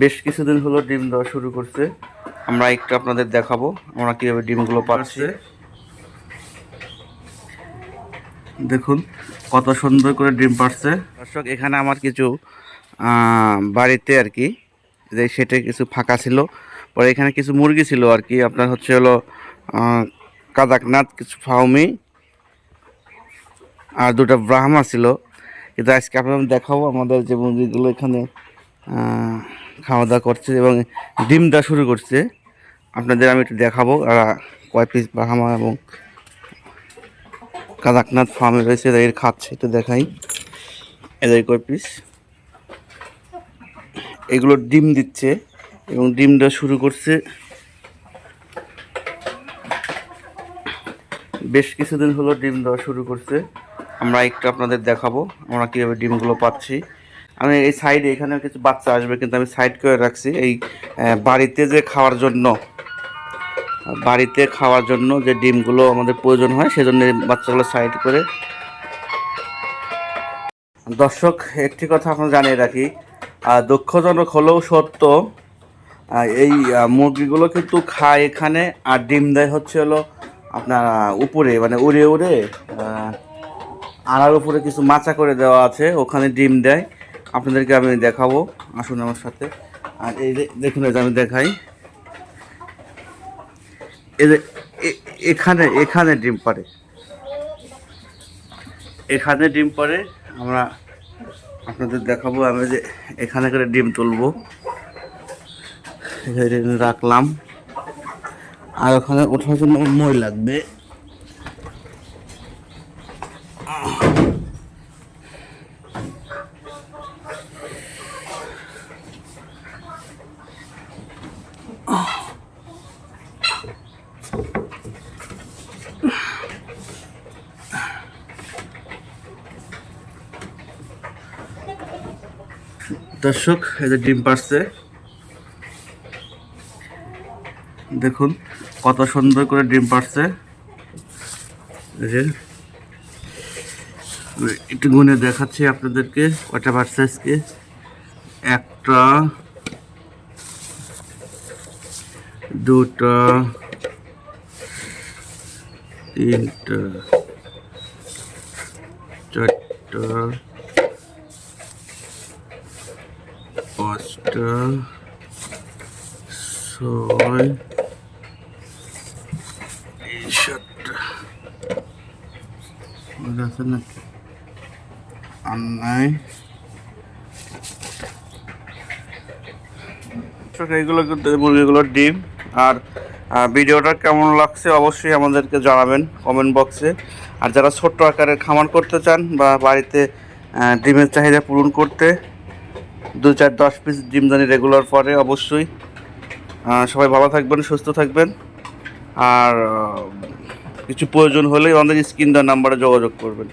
বেশ কিছুদিন হলো ডিম দেওয়া শুরু করছে। আমরা একটু আপনাদের দেখাবো, আমরা কীভাবে ডিমগুলো পাচ্ছি। দেখুন, কত সুন্দর করে ডিম পারছে দর্শক, এখানে আমার কিছু বাড়িতে আর কি, যে সেটা কিছু ফাঁকা ছিল। পরে এখানে কিছু মুরগি ছিল আর কি, আপনার হচ্ছে হলো কাদাকনাথ, কিছু ফাউমি, আর দুটো ব্রাহ্মা ছিল। কিন্তু আজকে আপনার দেখাবো আমাদের যে মুরগিগুলো এখানে খাওয়া দাওয়া করছে এবং ডিম দেওয়া শুরু করছে। আপনাদের আমি একটু দেখাবো আর কয় পিস ব্রাহ্মা এবং কাদাকনাথ ফার্মে রয়েছে, এদের খাচ্ছে, একটু দেখাই। এদের কয় পিস এগুলো ডিম দিচ্ছে এবং ডিম দেওয়া শুরু করছে। বেশ কিছুদিন হলো ডিম দেওয়া শুরু করছে। আমরা একটু আপনাদের দেখাবো, আমরা কীভাবে ডিমগুলো পাচ্ছি। আমি এই সাইডে এখানে কিছু বাচ্চা আসবে, কিন্তু আমি সাইড করে রাখছি। এই বাড়িতে যে খাওয়ার জন্য, বাড়িতে খাওয়ার জন্য যে ডিমগুলো আমাদের প্রয়োজন হয়, সেজন্য বাচ্চাগুলো সাইড করে। দর্শক, একটি কথা আপনারা জানিয়ে রাখি দুঃখজনক হলেও সত্য এই মুরগিগুলো কিন্তু খায় এখানে, আর ডিম দেয় হচ্ছে হলো আপনার উপরে মানে উড়ে উড়ে আড়ার উপরে কিছু মাচা করে দেওয়া আছে, ওখানে ডিম দেয়। আপনাদেরকে আমি দেখাবো, আসুন আমার সাথে। আর এই যে, দেখুন এটা আমি দেখাই। এই যে এখানে এখানে ডিম পারে এখানে ডিম পারে আমরা আপনাদের দেখাবো, আমি যে এখানে করে ডিম তুলবো। রাখলাম। আর ওখানে ওঠার জন্য মই লাগবে। দর্শক, এই যে ডিম পারছে দেখুন, কত সুন্দর করে ডিম পারছে একটু গুনে দেখাচ্ছি আপনাদেরকে কটা পারছে আজকে? একটা, দুটা, তিনটা, চারটা পাঁচটা, ছয় সাতটা। আছে নাকি আর ডিম। আর ভিডিওটা কেমন লাগছে অবশ্যই আমাদেরকে জানাবেন কমেন্ট বক্সে আর যারা ছোট্ট আকারে খামার করতে চান বা বাড়িতে ডিমের চাহিদা পূরণ করতে দু চার দশ পিস ডিম জানি রেগুলার পরে অবশ্যই। সবাই ভালো থাকবেন, সুস্থ থাকবেন। আর কিছু প্রয়োজন হলে আমাদের স্ক্রিন দেওয়ার নাম্বারে যোগাযোগ করবেন।